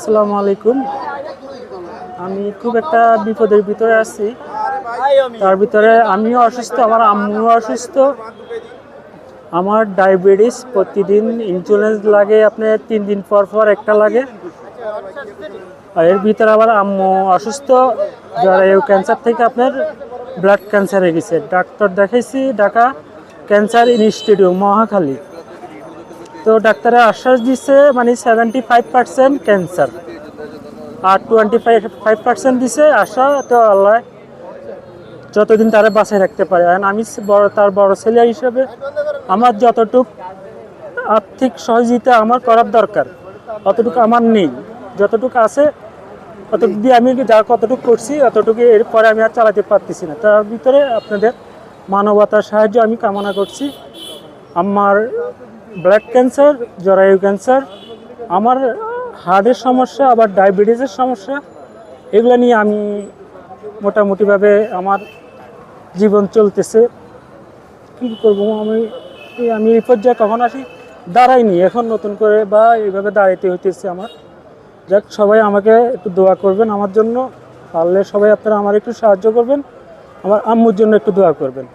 আসসালামু আলাইকুম। আমি খুব একটা বিপদের ভিতরে আছি। তার ভিতরে আমিও অসুস্থ, আমার আম্মুও অসুস্থ। আমার ডায়াবেটিস প্রতিদিন ইন্স্যুরেন্স লাগে আপনার তিন দিন পর পর একটা লাগে। আর এর ভিতরে আবার আম্মু অসুস্থ জরায়ু ক্যান্সার থেকে আপনার ব্লাড ক্যান্সার হয়ে গেছে। ডাক্তার দেখাইছি, ঢাকা ক্যান্সার ইনস্টিটিউট মহাখালী। তো ডাক্তারে আশ্বাস দিছে মানে সেভেন্টি ফাইভ পার্সেন্ট ক্যান্সার আর টোয়েন্টি ফাইভ ফাইভ পার্সেন্ট দিছে আশা, তো আল্লাহ যতদিন তারা বাঁচায় রাখতে পারে। আর আমি বড়, তার বড় ছেলে হিসেবে আমার যতটুক আর্থিক সহযোগিতা আমার করার দরকার, অতটুকু আমার নেই। যতটুকু আছে, অতটুকু দিয়ে আমি যা কতটুকু করছি অতটুকু এরপরে আমি আর চালাতে পারতেছি না। তার ভিতরে আপনাদের মানবতার সাহায্য আমি কামনা করছি। আমার ব্লাড ক্যান্সার জরায়ু ক্যান্সার আমার হার্টের সমস্যা, আবার ডায়াবেটিসের সমস্যা, এগুলো নিয়ে আমি মোটামুটিভাবে আমার জীবন চলতেছে। কী করব আমি? আমি এই পর্যায়ে কখন আসি? দাঁড়াইনি, এখন নতুন করে বা এইভাবে দাঁড়াইতে হইতেছে আমার। যাক, সবাই আমাকে একটু দোয়া করবেন আমার জন্য। পারলে সবাই আপনারা আমার একটু সাহায্য করবেন। আমার আম্মুর জন্য একটু দোয়া করবেন।